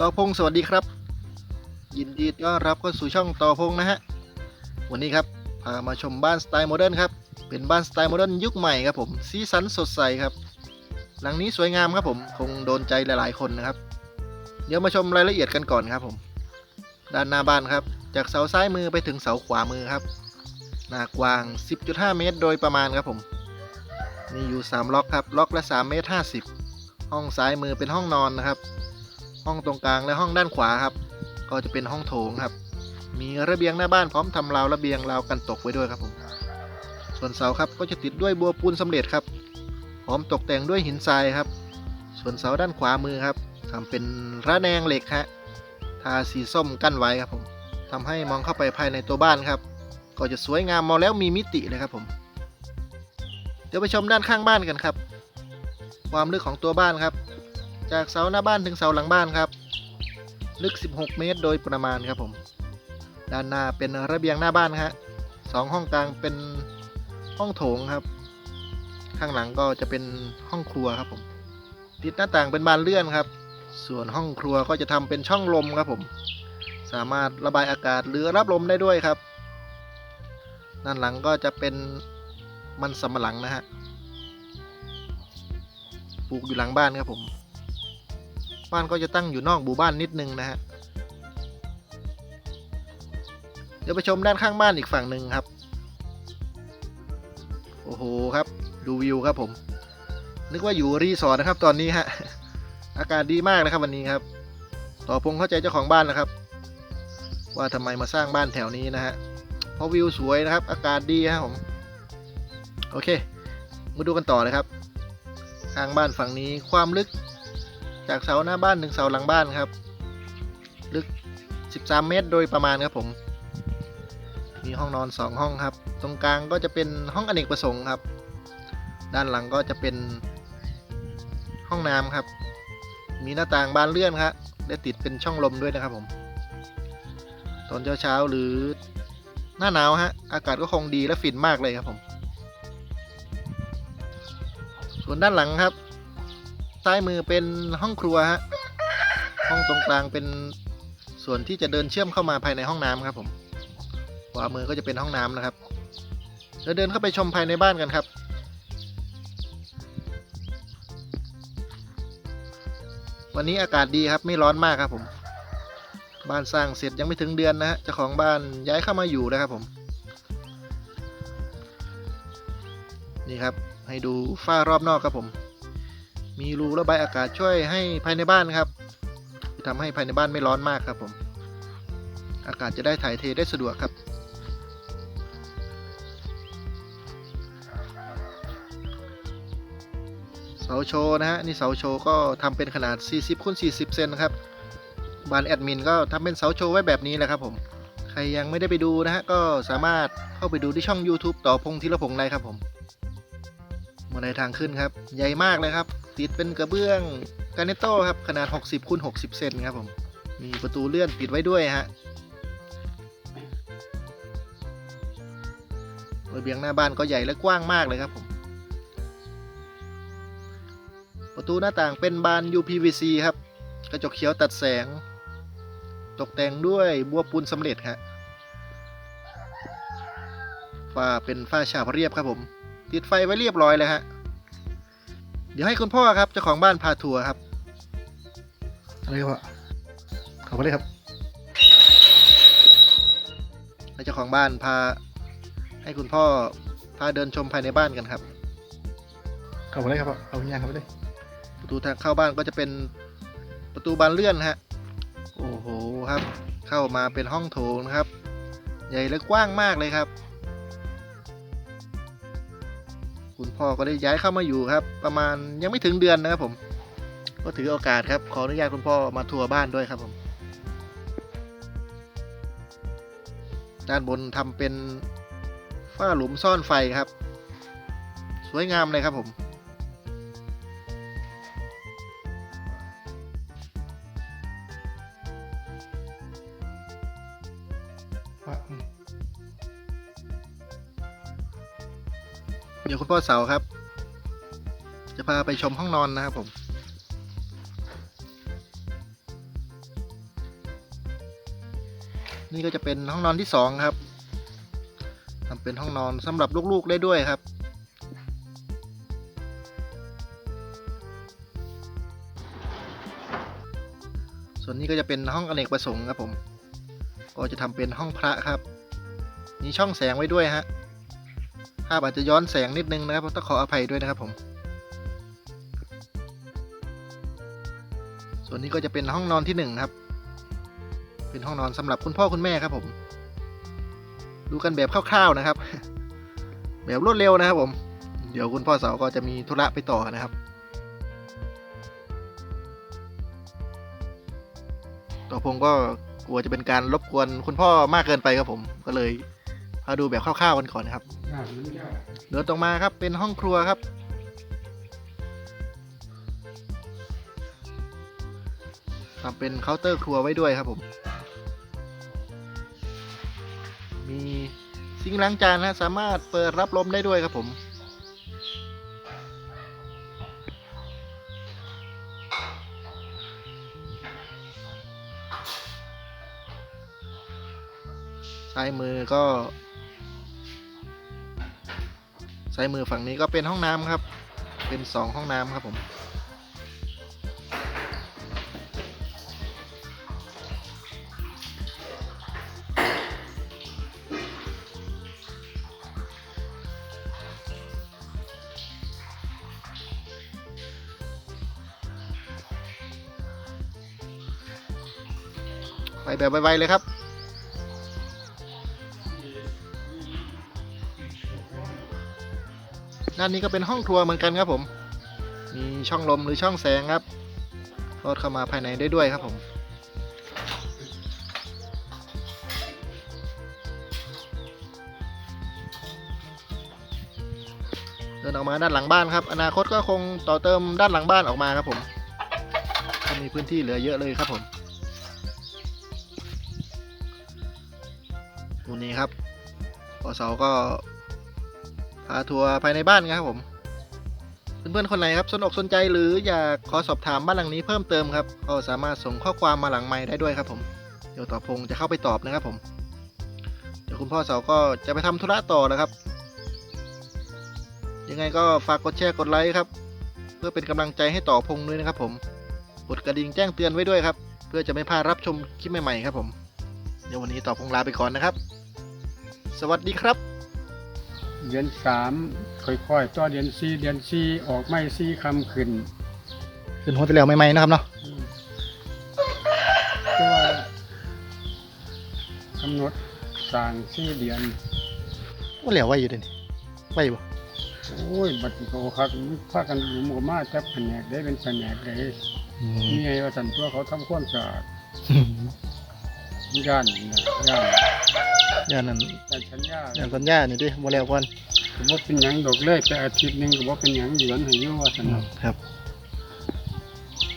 ต่อพงสวัสดีครับ ยินดีต้อนรับเข้าสู่ช่องต่อพงนะฮะวันนี้ครับพามาชมบ้านสไตล์โมเดิร์นครับเป็นบ้านสไตล์โมเดิร์นยุคใหม่ครับผมสีสันสดใสครับ หลังนี้สวยงามครับผมคงโดนใจหลายๆคนนะครับ เดี๋ยวมาชมรายละเอียดกันก่อนครับผม ด้านหน้าบ้านครับ จากเสาซ้ายมือไปถึงเสาขวามือครับหน้ากว้าง 10.5 เมตร โดยประมาณครับผมมีอยู่ 3 ล็อกครับ ล็อกละ 3 เมตร 50 ห้องซ้ายมือเป็นห้องนอนนะครับ ห้องตรงกลางและห้องด้านขวาครับ ก็จะเป็นห้องโถงครับ มีระเบียงหน้าบ้านพร้อมทำราวระเบียงราวกันตกไว้ด้วยครับผม ส่วนเสาครับก็จะติดด้วยบัวปูนสำเร็จครับ พร้อมตกแต่งด้วยหินทรายครับ ส่วนเสาด้านขวามือครับทำเป็นระแนงเหล็กฮะ ทาสีส้มกั้นไว้ครับผมทำให้มองเข้าไปภายในตัวบ้านครับ ก็จะสวยงามมองแล้วมีมิติเลยครับผม เดี๋ยวไปชมด้านข้างบ้านกันครับ ความลึกของตัวบ้านครับ จากเสาหน้าบ้านถึงเสาหลังบ้านครับ ลึก 16 เมตรโดยประมาณครับผม ด้านหน้าเป็นระเบียงหน้าบ้านฮะสองห้องกลางเป็นห้องโถงครับ ข้างหลังก็จะเป็นห้องครัวครับผม ติดหน้าต่างเป็นบานเลื่อนครับ ส่วนห้องครัวก็จะทำเป็นช่องลมครับผม สามารถระบายอากาศหรือรับลมได้ด้วยครับ ด้านหลังก็จะเป็นมันสำปะหลังนะฮะ ปลูกอยู่หลังบ้านครับผม บ้านก็จะตั้งอยู่นอกหมู่บ้านนิดนึงนะฮะเดี๋ยวไปชมด้านข้างบ้านอีกฝั่งหนึ่งครับ โอ้โหครับ ดูวิวครับผม นึกว่าอยู่รีสอร์ทนะครับ ตอนนี้ฮะ อากาศดีมากนะครับวันนี้ครับ ต่อพงเข้าใจเจ้าของบ้านแล้วครับ ว่าทำไมมาสร้างบ้านแถวนี้นะฮะ เพราะวิวสวยนะครับ อากาศดีครับผม โอเค มาดูกันต่อเลยครับ ข้างบ้านฝั่งนี้ความลึก จากเสาหน้าบ้านถึงเสาหลังบ้านครับ ลึก 13 เมตรโดยประมาณครับผม มีห้องนอน 2 ห้องครับ ตรงกลางก็จะเป็นห้องอเนกประสงค์ครับ ด้านหลังก็จะเป็นห้องน้ำครับ มีหน้าต่างบานเลื่อนครับและติดเป็นช่องลมด้วยนะครับผม ตอนเช้าๆหรือหน้าหนาวฮะ อากาศก็คงดีและฝิ่นมากเลยครับผม ส่วนด้านหลังครับ ซ้ายมือเป็นห้องครัวฮะห้องตรงกลางเป็นส่วนที่จะเดินเชื่อมเข้ามาภายในห้องน้ำครับผมขวามือก็จะเป็นห้องน้ำนะครับเดี๋ยวเดินเข้าไปชมภายในบ้านกันครับ วันนี้อากาศดีครับไม่ร้อนมากครับผม บ้านสร้างเสร็จยังไม่ถึงเดือนนะฮะเจ้าของบ้านย้ายเข้ามาอยู่แล้วครับผมนี่ครับให้ดูฝ้ารอบนอกครับผม มีรูระบายอากาศช่วยให้ภายในบ้านครับทำให้ภายในบ้านไม่ร้อนมากครับผม อากาศจะได้ถ่ายเทได้สะดวกครับ เสาโชว์นะฮะนี่เสาโชว์ก็ทำเป็นขนาด 40คูณ40 เซนครับบานแอดมินก็ทำเป็นเสาโชว์ไว้แบบนี้แหละครับผมใครยังไม่ได้ไปดูนะฮะก็สามารถเข้าไปดูที่ช่อง YouTube ต่อพงธีรพงษ์ได้ครับผมบันทางขึ้นครับ ใหญ่มากเลยครับ ติดเป็นกระเบื้องกาเนโต้ครับขนาด 60คูณ60 เซนครับผม มีประตูเลื่อนปิดไว้ด้วยฮะระเบียงหน้าบ้านก็ใหญ่และกว้างมากเลยครับผม ประตูหน้าต่างเป็นบาน UPVC ครับ กระจกเขียวตัดแสง ตกแต่งด้วยบัวปูนสำเร็จครับฝ้าเป็นฝ้าฉาบเรียบครับผม ติดไฟไว้เรียบร้อยเลยฮะ ดี๋ยวให้คุณพ่อครับเจ้าของบ้านพาทัวร์ครับอะไรครับขอบคุณเลยครับให้เจ้าของบ้านพา ให้คุณพ่อพาเดินชมภายในบ้านกันครับเข้าไปเลยครับเอาอย่างเข้าไปเลยประตูทางเข้าบ้านก็จะเป็นประตูบานเลื่อนฮะโอ้โหครับ เข้ามาเป็นห้องโถงนะครับ ใหญ่และกว้างมากเลยครับ คุณพ่อก็ได้ย้ายเข้ามาอยู่ครับ ประมาณยังไม่ถึงเดือนนะครับผม ก็ถือโอกาสครับ ขออนุญาตคุณพ่อมาทัวร์บ้านด้วยครับผมด้านบนทำเป็นฝ้าหลุมซ่อนไฟครับ สวยงามเลยครับผมว่ เดี๋ยวคุณพ่อเสาครับ จะพาไปชมห้องนอนนะครับผม นี่ก็จะเป็นห้องนอนที่สองครับทำเป็นห้องนอนสำหรับลูกๆได้ด้วยครับ ส่วนนี้ก็จะเป็นห้องอเนกประสงค์ครับผม ก็จะทำเป็นห้องพระครับ มีช่องแสงไว้ด้วยฮะ ภาพอาจจะย้อนแสงนิดนึงนะครับต้องขออภัยด้วยนะครับผม ส่วนนี้ก็จะเป็นห้องนอนที่หนึ่งครับ เป็นห้องนอนสำหรับคุณพ่อคุณแม่ครับผม ดูกันแบบคร่าวๆนะครับ แบบรวดเร็วนะครับผม เดี๋ยวคุณพ่อเสาก็จะมีธุระไปต่อนะครับ ต่อพงก็กลัวจะเป็นการรบกวนคุณพ่อมากเกินไปครับผม ก็เลย พาดูแบบคร่าวๆกันก่อนนะครับยากมันยากเดินตรงมาครับเป็นห้องครัวครับ ทำเป็นเคาน์เตอร์ครัวไว้ด้วยครับผม มีซิงค์ล้างจานนะสามารถเปิดรับลมได้ด้วยครับผม ซ้ายมือก็ ซ้ายมือฝั่งนี้ก็เป็นห้องน้ำครับ เป็นสองห้องน้ำครับผม ไปแบบไวๆเลยครับานนี้ก็เป็นห้องครัวเหมือนกันครับผม มีช่องลมหรือช่องแสงครับลอดเข้ามาภายในได้ด้วยครับผม เดินออกมาด้านหลังบ้านครับ อนาคตก็คงต่อเติมด้านหลังบ้านออกมาครับผมก็มีพื้นที่เหลือเยอะเลยครับผมตรงนี้ครับปอเสาก็ พาทัวร์ภายในบ้านครับผม เพื่อนๆคนไหนครับสนอกสนใจหรืออยากขอสอบถามบ้านหลังนี้เพิ่มเติมครับก็สามารถส่งข้อความมาหลังไม้ได้ด้วยครับผมเดี๋ยวต่อพงจะเข้าไปตอบนะครับผมเดี๋ยวคุณพ่อเสาก็จะไปทำธุระต่อแล้วครับ ยังไงก็ฝากกดแชร์กดไลค์ครับ เพื่อเป็นกำลังใจให้ต่อพงด้วยนะครับ ผมกดกระดิ่งแจ้งเตือนไว้ด้วยครับ เพื่อจะไม่พลาดรับชมคลิปใหม่ๆครับผมเดี๋ยววันนี้ต่อพงลาไปก่อนนะครับ สวัสดีครับ เดือนสามค่อยๆต่อเดือนสี่เดือนสี่ออกไม่สี่คำขึ้นขึ้นหัวไปแล้วใหม่ๆนะครับเนาะตัวากำหนดสร้างสี่เดือนว่าเหลียวไว้อยู่เดี๋ยวนี้ไว้อยู่บ่โอ้ยบัดนี้เขาคักพากันหลุมกับมาจับแผนกได้เป็นแผนกเลยนี่ไงว่าสันตัวเขาทำความสะอาดย่านนะย่าน ย่านนั้นย่านชัญญาย่านสัญญานี่ดิบ่แล้วก่อนก็บ่เป็นหยังดอกเลยแต่อาทิตย์หนึงก็บ่เป็นหยังเหยือนให้อยู่ว่าสันเนาะครับ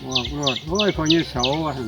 บอกรอดโอ้ยพอยี่เสาว่าสัน